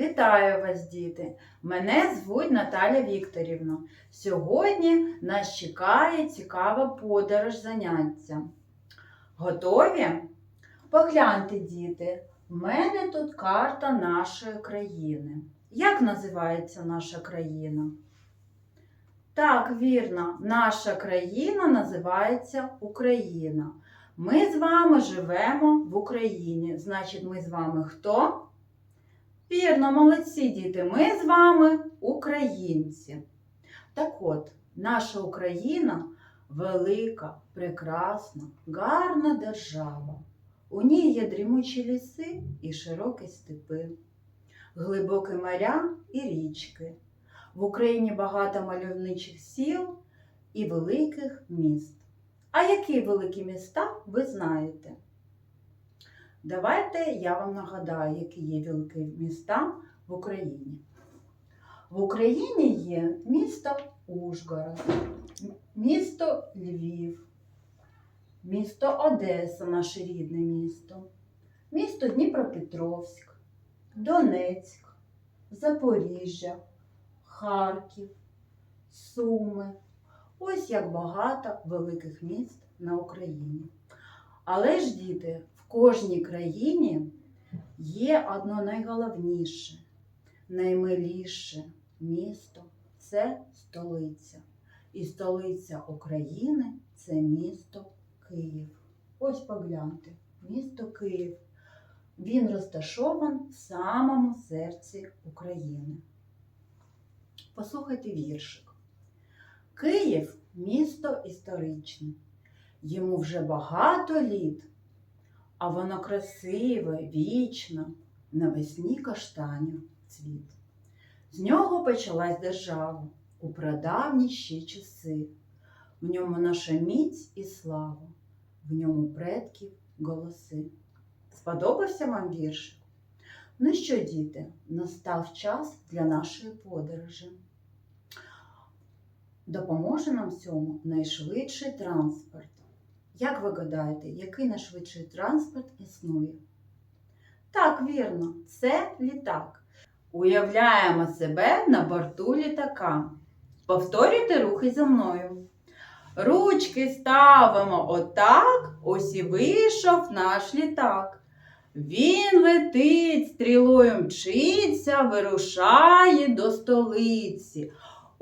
Вітаю вас, діти! Мене звуть Наталя Вікторівна. Сьогодні нас чекає цікава подорож заняття. Готові? Погляньте, діти, в мене тут карта нашої країни. Як називається наша країна? Так, вірно, наша країна називається Україна. Ми з вами живемо в Україні. Значить, ми з вами хто? Вірно, молодці діти, ми з вами українці. Так от, наша Україна велика, прекрасна, гарна держава. У ній є дрімучі ліси і широкі степи, глибокі моря і річки. В Україні багато мальовничих сіл і великих міст. А які великі міста ви знаєте? Давайте я вам нагадаю, які є великі міста в Україні. В Україні є місто Ужгород, місто Львів, місто Одеса, наше рідне місто, місто Дніпропетровськ, Донецьк, Запоріжжя, Харків, Суми. Ось як багато великих міст на Україні. Але ж, діти, кожній країні є одно найголовніше, наймиліше місто це столиця. І столиця України це місто Київ. Ось погляньте, місто Київ. Він розташований в самому серці України. Послухайте віршик. Київ місто історичне. Йому вже багато літ, а воно красиве, вічно, навесні каштанів цвіт. З нього почалась держава у прадавні ще часи. В ньому наша міць і слава, в ньому предків голоси. Сподобався вам вірш? Ну що, діти, настав час для нашої подорожі. Допоможе нам в цьому найшвидший транспорт. Як ви гадаєте, який найшвидший транспорт існує? Так, вірно, це літак. Уявляємо себе на борту літака. Повторюйте рухи за мною. Ручки ставимо отак, ось і вийшов наш літак. Він летить, стрілою мчиться, вирушає до столиці.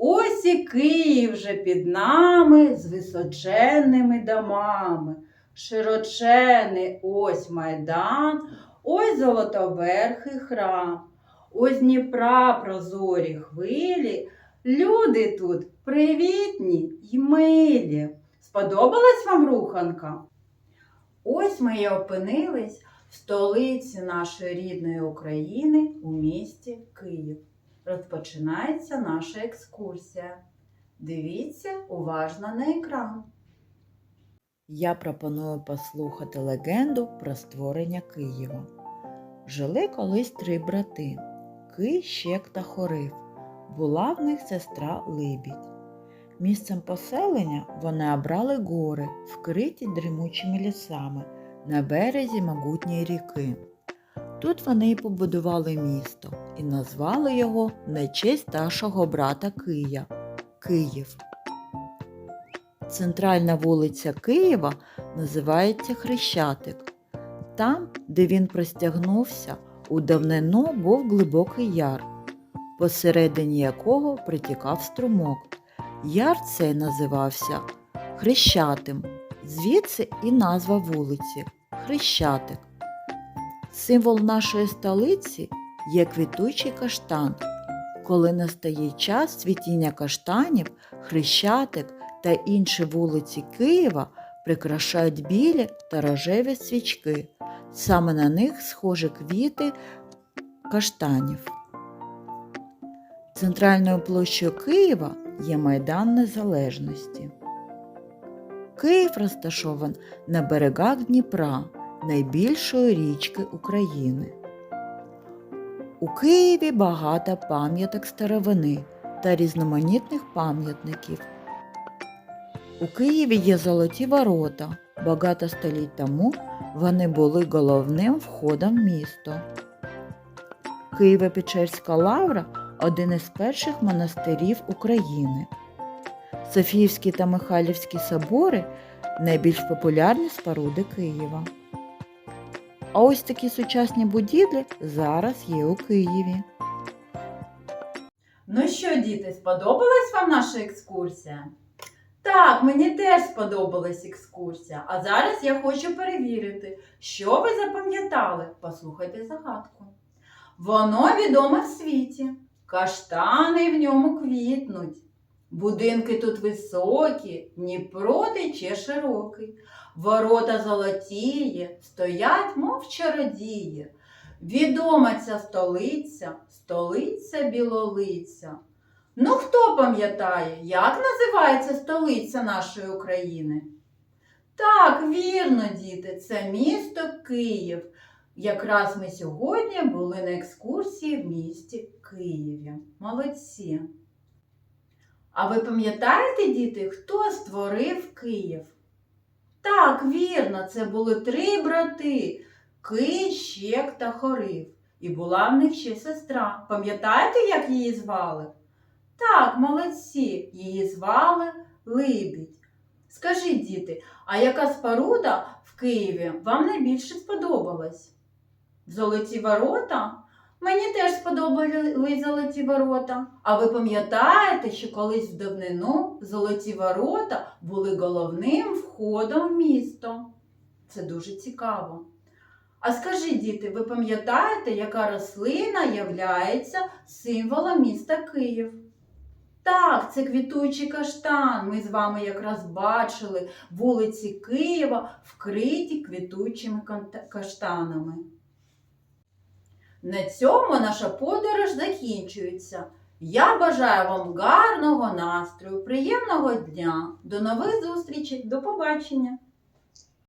Ось і Київ вже під нами з височенними домами. Широчений ось майдан, ось золотоверхий храм, ось Дніпра прозорі хвилі. Люди тут привітні й милі. Сподобалась вам руханка? Ось ми і опинились в столиці нашої рідної України у місті Київ розпочинається наша екскурсія. Дивіться уважно на екран. Я пропоную послухати легенду про створення Києва. Жили колись три брати Кий, Щек та Хорив. Була в них сестра Либідь. Місцем поселення вони обрали гори, вкриті дрімучими лісами на березі могутньої ріки. Тут вони й побудували місто і назвали його на честь старшого брата Кия Київ. Центральна вулиця Києва називається Хрещатик. Там, де він простягнувся, у давнину був глибокий яр, посередині якого притікав струмок. Яр цей називався Хрещатим, звідси і назва вулиці Хрещатик. Символ нашої столиці є квітучий каштан. Коли настає час цвітіння каштанів, хрещатик та інші вулиці Києва прикрашають білі та рожеві свічки. Саме на них схожі квіти каштанів. Центральною площею Києва є Майдан Незалежності. Київ розташований на берегах Дніпра найбільшої річки України. У Києві багато пам'яток старовини та різноманітних пам'ятників. У Києві є золоті ворота. Багато століть тому вони були головним входом в місто. Києво-Печерська лавра один із перших монастирів України. Софіївський та Михайлівський собори найбільш популярні споруди Києва. А ось такі сучасні будівлі зараз є у Києві. Ну що, діти, сподобалась вам наша екскурсія? Так, мені теж сподобалась екскурсія. А зараз я хочу перевірити, що ви запам'ятали. Послухайте загадку. Воно відоме в світі, каштани в ньому квітнуть. Будинки тут високі, Дніпро тече широкий. Ворота золотіє, стоять, мов чародії. Відома ця столиця, столиця білолиця. Ну, хто пам'ятає, як називається столиця нашої України? Так, вірно, діти, це місто Київ. Якраз ми сьогодні були на екскурсії в місті Києві. Молодці. А ви пам'ятаєте, діти, хто створив Київ? Так, вірно, це були три брати. Кий, Щек та Хорив. І була в них ще сестра. Пам'ятаєте, як її звали? Так, молодці, її звали Либідь. Скажіть, діти, а яка споруда в Києві вам найбільше сподобалась? Золоті ворота? Мені теж сподобались золоті ворота. А ви пам'ятаєте, що колись в давнину золоті ворота були головним входом в місто? Це дуже цікаво. А скажіть, діти, ви пам'ятаєте, яка рослина являється символом міста Київ? Так, це квітуючий каштан. Ми з вами якраз бачили вулиці Києва, вкриті квітучими каштанами. На цьому наша подорож закінчується. Я бажаю вам гарного настрою, приємного дня. До нових зустрічей, до побачення!